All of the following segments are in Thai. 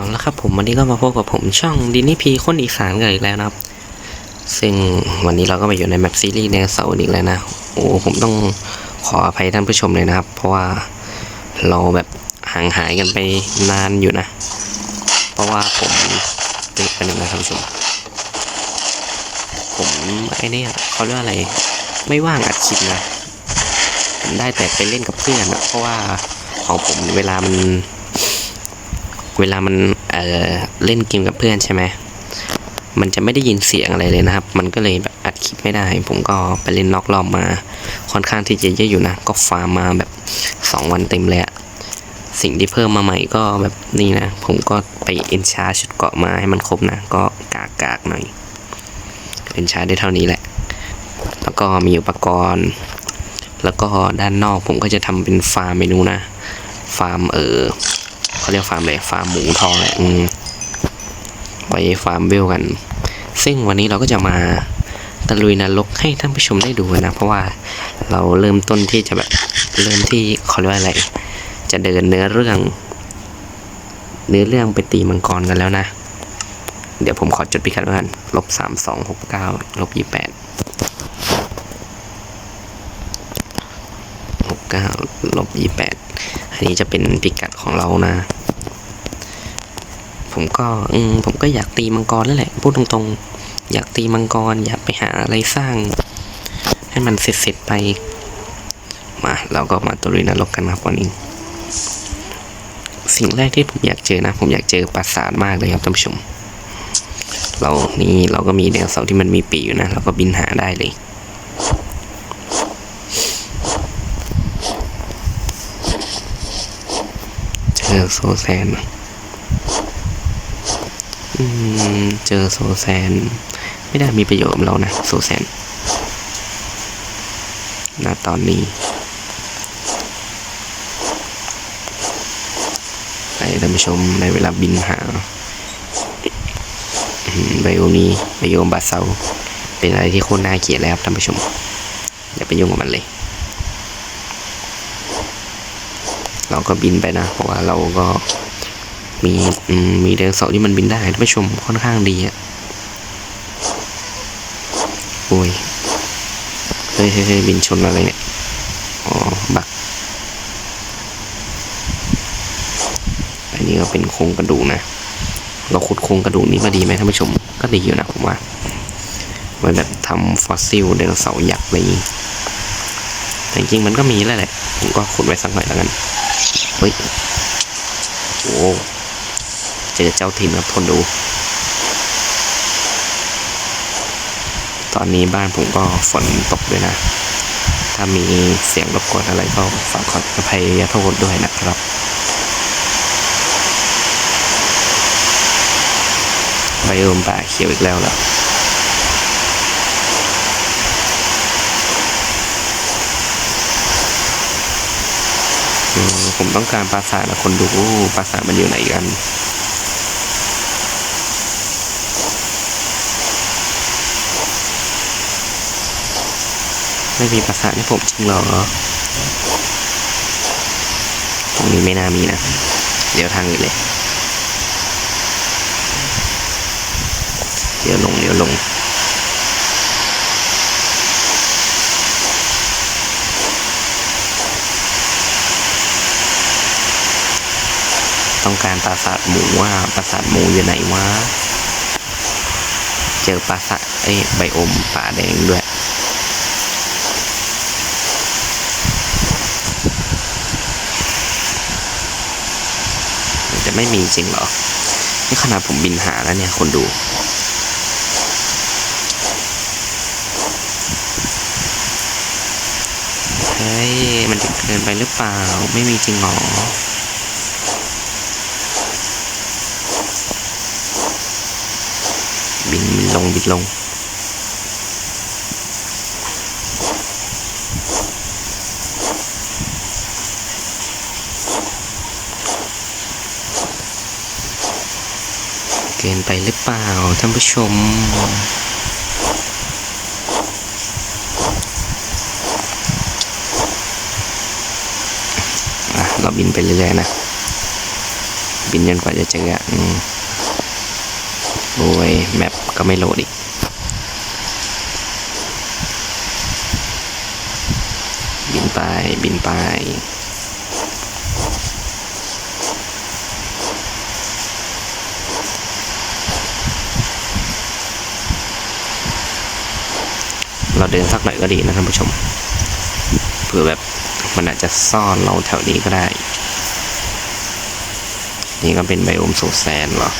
เอาละครับผมวันนี้ก็มาพบกับผมช่องดินี่พีคนอีสานกันอีกแล้วนะครับ ซึ่งวันนี้เราก็มาอยู่ในแมปซีรีส์แนเสาร์อีกแล้วนะโอ้ผมต้องขออภัยท่านผู้ชมเลยนะครับ เพราะว่าเราแบบห่างหายกันไปนานอยู่นะ เพราะว่าผมเป็นเป็นหนึ่งนะท่านผู้ชม ผมไอ้นี่เขาเรียกว่าอะไรไม่ว่างอัดคลิปนะผมได้แต่ไปเล่นกับเพื่อนอะเพราะว่าของผมเวลามัน เวลามันเเล่นเกมกับเพื่อนใช่ไหมมันจะไม่ได้ยินเสียงอะไรเลยนะครับ มันก็เลยแบบอัดคลิปไม่ได้ ผมก็ไปเล่นนอกรอบมา ค่อนข้างที่จะเยอะอยู่นะ ก็ฟาร์มมาแบบสองวันเต็มเลยอะสิ่งที่เพิ่มมาใหม่ก็แบบนี่นะ ผมก็ไปเอนชาชุดเกาะมาให้มันครบนะ ก็กากกากหน่อย เอนชาได้เท่านี้แหละ แล้วก็มีอุปกรณ์ แล้วก็ด้านนอกผมก็จะทำเป็นฟาร์มเมนูนะ ฟาร์มเออ เขาเรียกฟาร์มอะไรฟาร์มหมูทองแหละอืมไว้ฟาร์มเวลกัน ซึ่งวันนี้เราก็จะมาตะลุยนรกให้ท่านผู้ชมได้ดูนะ เพราะว่าเราเริ่มต้นที่จะแบบเริ่มที่เขาเรียกว่าอะไร จะเดินเนื้อเรื่อง เนื้อเรื่องไปตีมังกรกันแล้วนะ เดี๋ยวผมขอจดพิกัดไว้กันลบสามสองหกเก้าลบยี่แปดหกเก้าลบยี่แปด อันนี้จะเป็นพิกัดของเรานะ ผมก็อืมผมก็อยากตีมังกรแล้วแหละพูดตรงๆ อยากตีมังกร อยากไปหาอะไรสร้าง ให้มันเสร็จๆไป มาเราก็มาตะลุยนรกกันครับวันนี้สิ่งแรกที่ผมอยากเจอนะ ผมอยากเจอปราสาทมากเลยครับท่านผู้ชม เรานี่เราก็มีแนวเสาที่มันมีปีกอยู่นะ เราก็บินหาได้เลย เจอโซแซนอืม เจอโซแซน ไม่ได้มีประโยชน์กับเรานะ โซแซนณตอนนี้ไปท่านผู้ชมในเวลาบินหาไบโอนี้ไบโอมบาเซาเป็นอะไรที่โคตรน่าเกลียดแล้วครับท่านผู้ชมอย่าไปยุ่งกับมันเลย เราก็บินไปนะ เพราะว่าเราก็มีมมีไดโนเสาร์ที่มันบินได้ท่านผู้ชมค่อนข้างดีอะโอ้ยเฮ้ยเฮ้ยเฮ้บินชนอะไรเนี่ยอ๋อบักอันนี้ก็เป็นโครงกระดูกนะ เราขุดโครงกระดูกนี้มาดีไหมท่านผู้ชมก็ดีอยู่นะผมว่าไว้แบบทำฟอสซิลไดโนเสาร์ยักษ์อะไรอย่างงี้แต่จริงมันก็มีแล้วแหละ ผมก็ขุดไว้สักหน่อยแล้วกัน เฮ้ยโอ้เจอเจ้าถิ่นครับทนดู ตอนนี้บ้านผมก็ฝนตกด้วยนะ ถ้ามีเสียงรบกวนอะไรก็ฝากขออภัยโทษด้วยนะครับไบโอมป่าเขียวอีกแล้วเหรอ ผมต้องการปราสาทนะคนดูปราสาทมันอยู่ไหนกันไม่มีปราสาทให้ผมจริงหรอตรงนี้ไม่น่ามีนะ เดี๋ยวทางอื่นเลย เดี๋ยวลง เดี๋ยวลง ต้องการปราสาทหมูว่าปราสาทหมูอยู่ไหนวะเจอปราสาทเอ้ยไบอมป่าแดงด้วยจะไม่มีจริงเหรอ นี่ขนาดผมบินหาแล้วเนี่ยคนดูเฮ้ย มันจะเกินไปหรือเปล่า ไม่มีจริงหรอ บินลงบินลงเกินไปหรือเปล่าท่านผู้ชมอะเราบินไปเรื่อยๆนะ บินจนกว่าจะเจออะอืม โอ้ยแมปก็ไม่โหลดอีกบินไป บินไป เราเดินสักหน่อยก็ดีนะท่านผู้ชม เผื่อแบบมันอาจจะซ่อนเราแถวนี้ก็ได้ นี่ก็เป็นไบโอมโซแซนเหรอ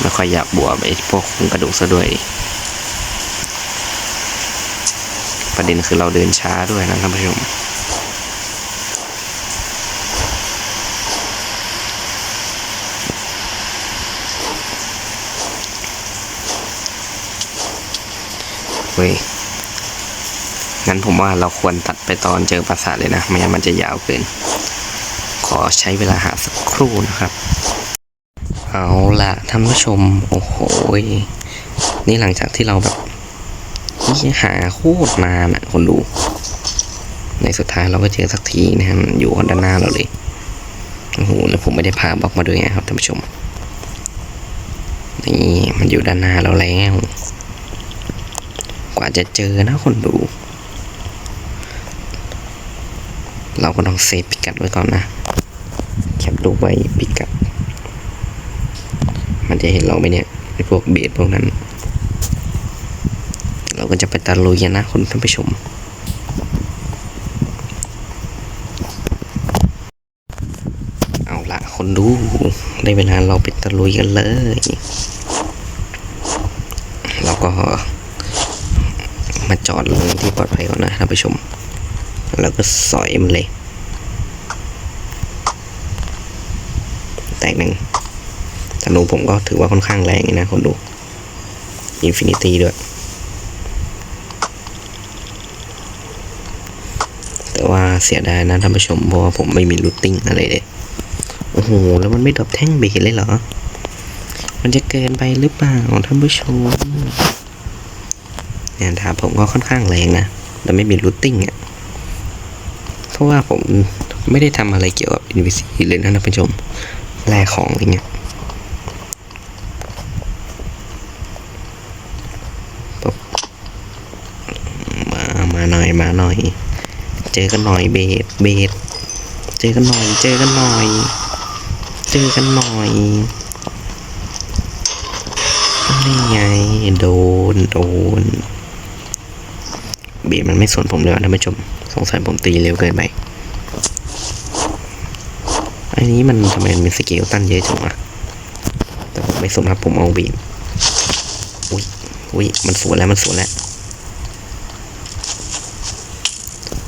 ไม่ค่อยอยากบวกไอ้พวกกระดูกซะด้วย ประเด็นคือเราเดินช้าด้วยนะท่านผู้ชมเว้ยงั้นผมว่าเราควรตัดไปตอนเจอปราสาทเลยนะ ไม่งั้นมันจะยาวเกิน ขอใช้เวลาหาสักครู่นะครับ เอาละท่านผู้ชม โอ้โหยนี่หลังจากที่เราแบบนี่หาโคตรนานอะคนดู ในสุดท้ายเราก็เจอสักทีนะฮะมันอยู่ด้านหน้าเราเลยโอ้โหแล้วผมไม่ได้พาบล็อกมาด้วยไงครับท่านผู้ชม นี่มันอยู่ด้านหน้าเราแล้วกว่าจะเจอนะคนดู เราก็ต้องเซฟพิกัดไว้ก่อนนะแคปรูปไว้พิกัด มันจะเห็นเราไหมเนี่ยไอพวกเบสพวกนั้น เราก็จะไปตะลุยนนะคุณท่านผู้ชมเอาละคนดูได้เวลาเราไปตะลุยกันเลย เราก็มาจอดลงที่ปลอดภัยก่อนนะท่านผู้ชม แล้วก็สอยมันเลย แตกหนึ่ง ธนูผมก็ถือว่าค่อนข้างแรงนะคนดูอินฟินิตี้ด้วย แต่ว่าเสียดายนะท่านผู้ชมเพราะว่าผมไม่มีรูทติ้งอะไรเลย โอ้โห แล้วมันไม่ดรอปแท่งเบรเลยเหรอ มันจะเกินไปหรือเปล่าท่านผู้ชมเนี่ยถามผมก็ค่อนข้างแรงนะ แต่ไม่มีรูทติ้งอะ เพราะว่าผมไม่ได้ทำอะไรเกี่ยวกับ NPC เลยนะท่านผู้ชมแลกของอะไรเงี้ยปุ๊บมา มา หน่อย เจอกันหน่อยเบสเบสเจอกันหน่อย เจอกันหน่อย เจอกันหน่อยนี่ไงโดนโดนเบสมันไม่สนผมเลยว่ะท่านผู้ชมสงสัยผมตีเร็วเกินไปอันนี้มันทำไมมันมีสเกลตันเยอะจังวะแต่ผมไม่สนครับผมเอาบีมอุ้ยอุ้ยมันสวนแล้วมันสวนแล้ว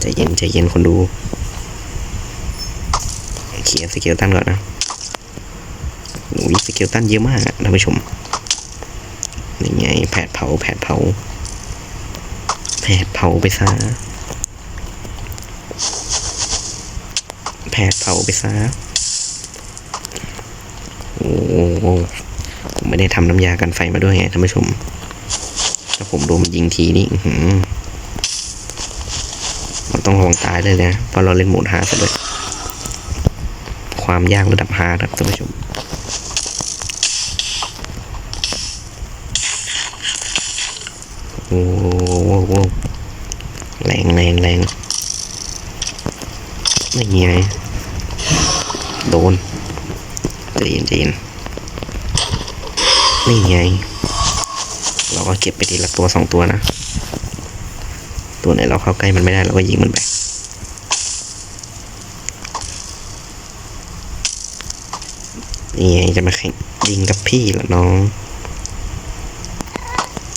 ใจเย็นใจเย็นคนดูเคลียร์สเกลตันก่อนนะอุ้ยสเกลตันเยอะมากอะท่านผู้ชมนี่ไงแผดเผาแผดเผาแผดเผาไปซะแผดเผาไปซะโอ้ผมไม่ได้ทำน้ำยากันไฟมาด้วยไงท่านผู้ชมถ้าผมโดนมันยิงทีนี่อื้อ หือมันต้องระวังตายเลยนะเพราะเราเล่นโหมดฮาร์ดซะด้วยความยากระดับฮาครับท่านผู้ชมโอ้โหโอ้โหแรงแรงแรงไม่ไงโดนใจเย็นใจเย็นนี่ไง เราก็เก็บไปทีละตัวสองตัวนะ ตัวไหนเราเข้าใกล้มันไม่ได้เราก็ยิงมันไปนี่ไงจะมาแข่งยิงกับพี่เหรอน้อง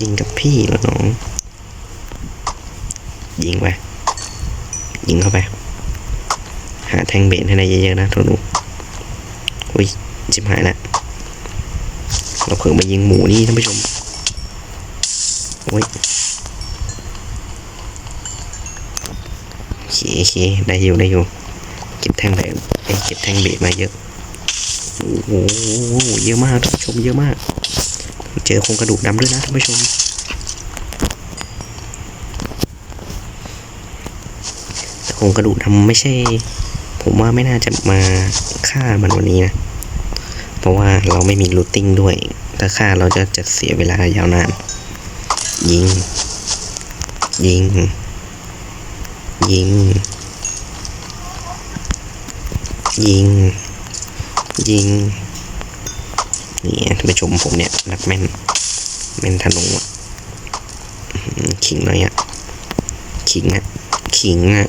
ยิงกับพี่เหรอน้อง ยิงไปยิงเข้าไป หาแทงเบนให้ได้เยอะๆนะทุกหนูอุ้ยจิบหายแล้วเราเพิ่งมายิงหมูนี่ท่านผู้ชมโอ้ย โอเคโอเคได้อยู่ได้อยู่เก็บแท่งแบบเอ้ยเก็บแท่งเบสมาเยอะโอ้โหเยอะมากท่านผู้ชมเยอะมาก เจอโครงกระดูกดำด้วยนะท่านผู้ชมโครงกระดูกดำไม่ใช่ ผมว่าไม่น่าจะมาฆ่ามันวันนี้นะ เพราะว่าเราไม่มีรูทติ้งด้วย ถ้าฆ่าเราจะจะเสียเวลายาวนาน ยิง ยิง ยิง ยิง ยิง นี่ท่านผู้ชมผมเนี่ยนักแม่น แม่นธนูอะขิงหน่อยอะขิงอะขิงอะ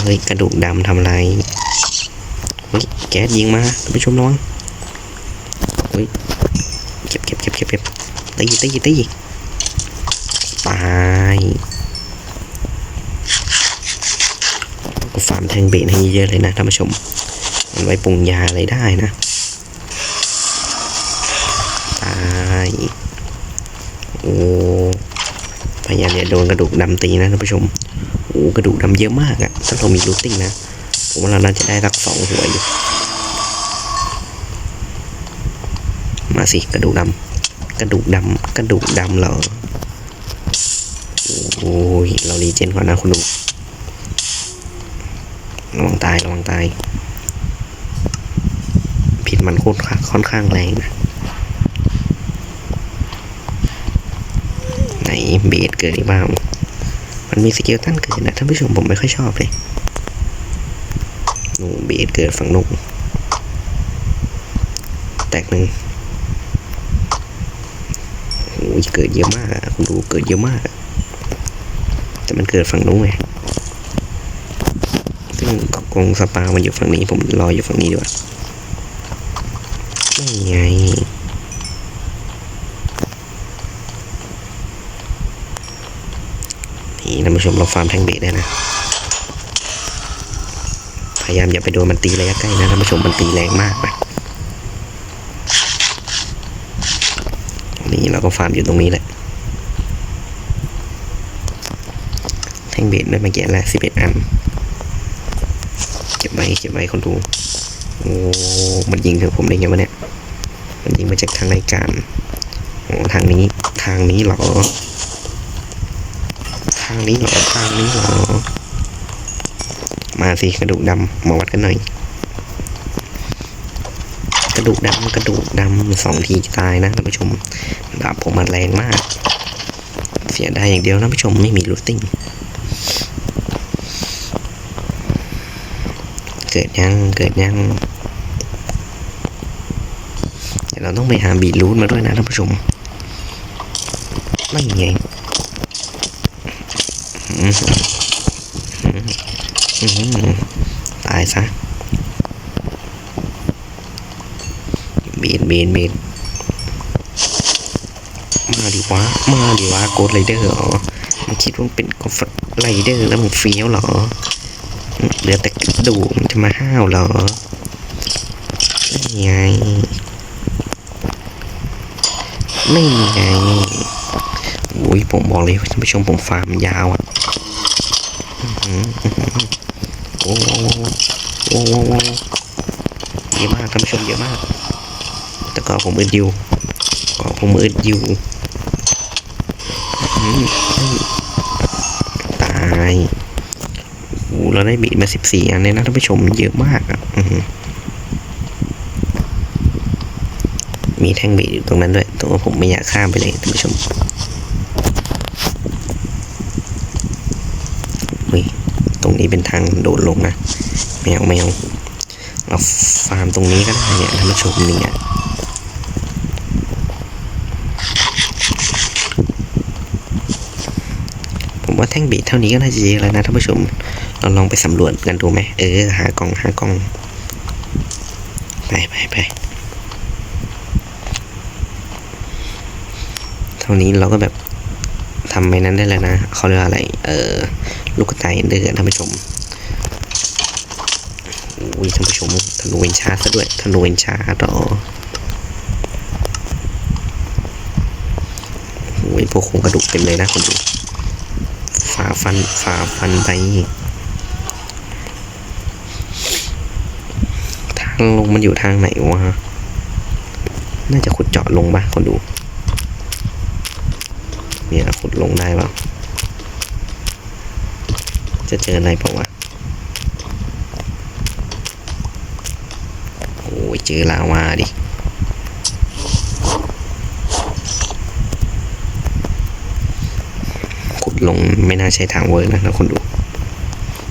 เฮ้ยกระดูกดำทำไรเฮ้ยแก๊สยิงมาท่านผู้ชมระวังเฮ้ยเก็บเก็บเก็บเก็บเก็บตีตีตีตาย ฟาร์มแทงเบนให้เยอะเลยนะท่านผู้ชม มันไว้ปรุงยาอะไรได้นะตายโอ้พยายามอย่าโดนกระดูกดำตีนะท่านผู้ชมโอ้กระดูกดำเยอะมากอะถ้าเรามีรูติ้งนะผมว่าเราน่าจะได้สักสองหัวอยู่มาสิกระดูกดำกระดูกดำกระดูกดำเหรอโอ้ยเรารีเจนก่อนนะคุณดู ระวังตายระวังตาย ผิดมันโคตรค่อนข้างแรงนะ ไหนเบสเกิดอีกบ้าง มันมีสเกลตันเกิดนะท่านผู้ชมผมไม่ค่อยชอบเลยหนูเบสเกิดฝั่งนุ่งแตกหนึ่งโอ้ยเกิดเยอะมากอะคุณดูเกิดเยอะมาก แต่มันเกิดฝั่งนู้นไง ซึ่งกองสปา มันอยู่ฝั่งนี้ ผมรออยู่ฝั่งนี้ดีกว่าไม่ไงนี่ท่านผู้ชมเราฟาร์มแทงเบสได้นะ พยายามอย่าไปโดนมันตีระยะใกล้นะท่านผู้ชมมันตีแรงมากนะนี่เราก็ฟาร์มอยู่ตรงนี้แหละแทงเบสได้มาเกี่ยแล้วสิบเอ็ดอัน เก็บไว้เก็บไว้คนดูโอ้มันยิงถึงผมได้ไงวะเนี่ยมันยิงมาจากทางรายการโอ้ทางนี้ทางนี้เหรอ ทางนี้เหรอทางนี้เหรอ มาสิกระดูกดำมาวัดกันหน่อย กระดูกดำกระดูกดำสองทีตายนะท่านผู้ชมดาบผมมันแรงมาก เสียดายอย่างเดียวนะท่านผู้ชมไม่มีรูติ้ง เกิดยังเกิดยังเดี๋ยวเราต้องไปหาบีรูทมาด้วยนะท่านผู้ชมไม่ไงตายซะเบีนเบีนเบีนมาดิวะมาดิวะโกดไรเดอร์เหรอมันคิดว่าเป็นกอฟไรเดอร์แล้วมึงเฟี้ยวเหรอ เหลือแต่กระดูกมันจะมาห้าวเหรอนี่ไงนี่ไงโอ้ยผมบอกเลยท่านผู้ชมผมฟาร์มยาวอะโอ้โหโอ้โหโอ้โหเยอะมากท่านผู้ชมเยอะมาก แต่ก็ผมอึดอยู่ก็ผมอึดอยู่ตาย เราได้บีดมาสิบสี่อันเลยนะท่านผู้ชมเยอะมากอะมีแท่งบีดอยู่ตรงนั้นด้วยตัวผมไม่อยากข้ามไปเลยท่านผู้ชมเฮ้ยตรงนี้เป็นทางโดดลงนะแมวแมวเราฟาร์มตรงนี้ก็ได้เนี่ยท่านผู้ชมเนี่ยผมว่าแท่งบีดเท่านี้ก็น่าจะเยอะแล้วนะท่านผู้ชม เราลองไปสำรวจกันดูไหมเออ หากล่องหากล่อง ไปไปไปเท่านี้เราก็แบบทำไปนั้นได้แล้วนะเขาเรียกว่าอะไร เออ ลูกเต่ายเอนเดอร์ท่านผู้ชมอุ้ยท่านผู้ชมธนูเวนชาซะด้วยธนูเวนชาร์ดอ๋ออุ้ยพวกโครงกระดูกเต็มเลยนะคนดูฝ่าฟันฝ่าฟันไปางลงมันอยู่ทางไหนวะ น่าจะขุดเจาะลงปะคนดู เนี่ยขุดลงได้ปะจะเจออะไรเปล่าวะโอ้ยเจอลาวาดิขุดลงไม่น่าใช่ทางเวิร์กนะนะคนดู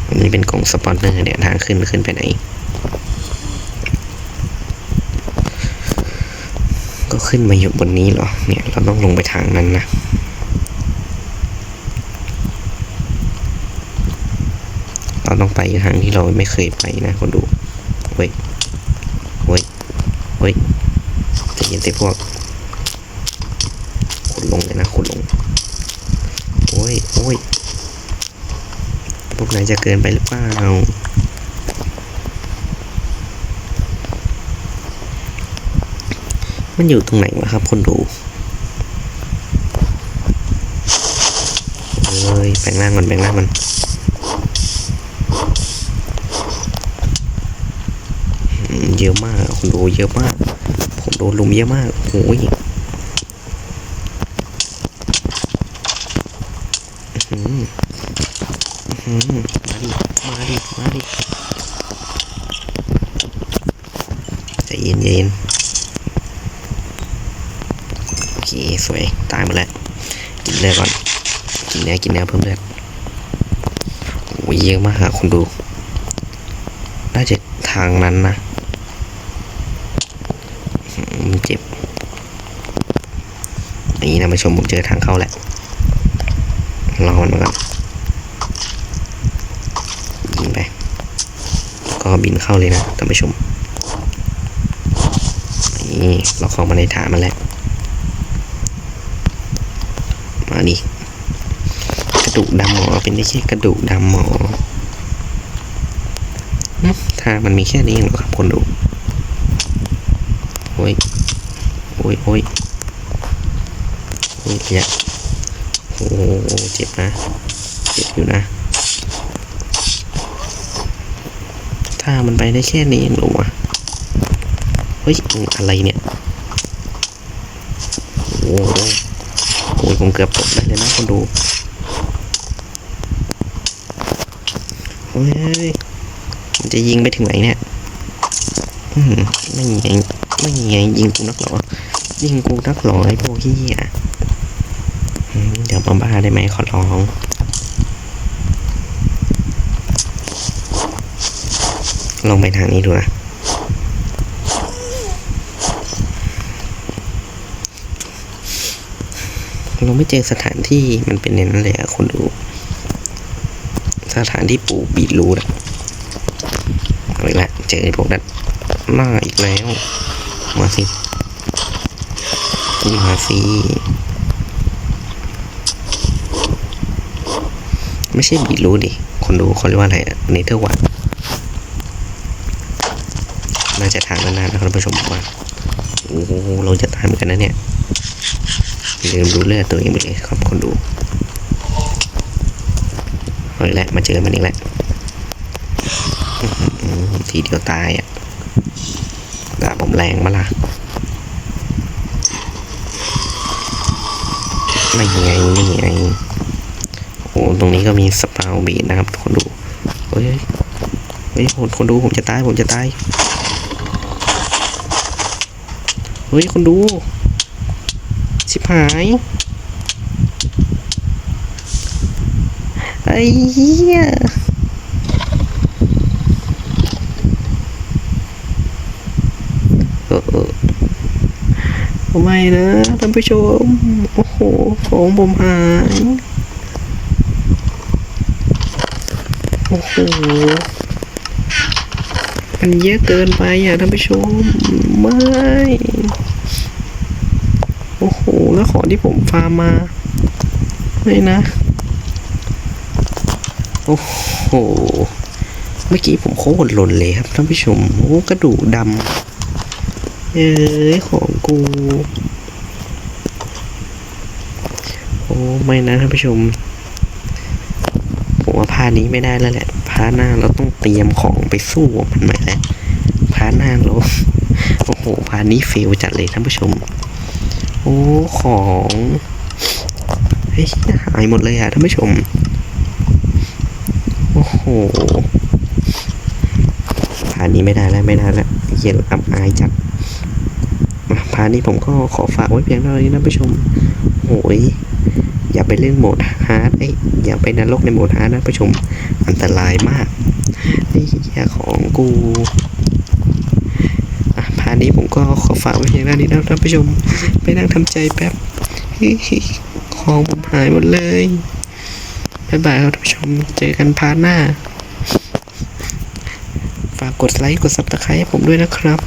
อันนี้เป็นกล่องสปอนเนอร์เนี่ยทางขึ้นขึ้นไปไหน็ขึ้นมาอยู่บนนี้เหรอ เนี่ยเราต้องลงไปทางนั้นนะ เราต้องไปทางที่เราไม่เคยไปนะคนดูเฮ้ยเฮ้ยเฮ้ยจะเย็นสิพวกขุดลงเลยนะขุดลง โอ้ยโอ้ยพวกไหนายจะเกินไปหรือเปล่า มันอยู่ตรงไหนวะครับ คนดูเอ้ยแบ่งร่างมันแบ่งร่างมันเยอะมากคนดูเยอะมาก ผมโดนลุมเยอะมากโอ้ยอื้อหืออื้อหือมาดิ มาดิ มาดิใจเย็นเย็นโอเค สวยตายหมดแล้ว กินเลือดก่อน กินเนื้อกินเนื้อเพิ่มเลือดโอ้ยเยอะมากอะคนดู น่าจะทางนั้นนะมันเจ็บนี่นะมาชมผมเจอทางเข้าแหละรอมันมาก่อนยิงไป ก็บินเข้าเลยนะท่านผู้ชมนี่เราเข้ามาในฐานมันแล้ว มา ดิกระดูกดำหมอเป็นได้แค่กระดูกดำหมอหึถ้ามันมีแค่นี้เองหรอครับคนดูโอ้ยโอ้ยโอ้ยโอ้ยอย่าโอ้เจ็บนะ เจ็บอยู่นะถ้ามันไปได้แค่นี้เองเหรอวะเฮ้ยอะไรเนี่ย โอ้โหโอ้ย ผมเกือบตกได้เลยนะคนดูเฮ้ยมันจะยิงไปถึงไหนเนี่ยไม่ไงไม่ไงยิงกูนักหรอยิงกูนักหรอไอ้พวกเฮียอืมเดี๋ยวมาบ้าได้ไหมขอร้องลองไปทางนี้ดูนะ เราไม่เจอสถานที่มันเป็นในนั้นเลยอะคนดูสถานที่ปลูกบีทรูทอะเอาอีกแล้วเจอพวกนั้นมาอีกแล้ว มาสิมาสิไม่ใช่บีทรูทดิคนดูเขาเรียกว่าอะไรอะเนเธอร์วัตน่าจะทางนานๆนะคุณผู้ชมว่าโอ้เราจะตายเหมือนกันนะเนี่ย ลืมดูเลือดตัวเองไปเลยครับคนดูเอาอีกแล้วมาเจอมันอีกแล้วทีเดียวตายอะดาผมแรงมาล่ะไม่ไงไม่ไงโอ้ตรงนี้ก็มีสปาวบีดนะครับคนดูเฮ้ยเฮ้ยคนคนดูผมจะตายผมจะตายเฮ้ยคนดู ชิบหายไอ้เหี้ยเออไม่นะท่านผู้ชม โอ้โห ของผมหาย โอ้โห มันเยอะเกินไปอะท่านผู้ชม ไม่ ของที่ผมฟาร์มมาไม่นะ โอ้โห เมื่อกี้ผมโคตรหล่นเลยครับท่านผู้ชม โอ้กระดูกดำเอ้ยของกู โอ้ไม่นะท่านผู้ชม ผมว่าพานี้ไม่ได้แล้วแหละพาหน้าเราต้องเตรียมของไปสู้มันใหม่แล้วพาหน้าเราโอ้โหพานี้เฟลจัดเลยท่านผู้ชม โอ้ของเฮ้ยหายหมดเลยอะท่านผู้ชม โอ้โหพาร์ทนี้ไม่ได้แล้วไม่ได้แล้วเย็นอับอายจัดอะพาร์ทนี้ผมก็ขอฝากไว้เพียงเท่านี้นะผู้ชมโอ้ยอย่าไปเล่นโหมดฮาร์ดไอยอย่าไปนรกในโหมดฮาร์ดนะผู้ชม อันตรายมาก นี่เหี้ยของกูาร์ทนี้ผมก็ขอฝากไว้เพียงเท่านี้นะท่านผู้ชม ไปนั่งทำใจแป๊บของผมหายหมดเลยบ๊ายบายครับท่านผู้ชม เจอกันพาร์ทหน้า ฝากกดไลค์ กดซับสไครต์ให้ผมด้วยนะครับ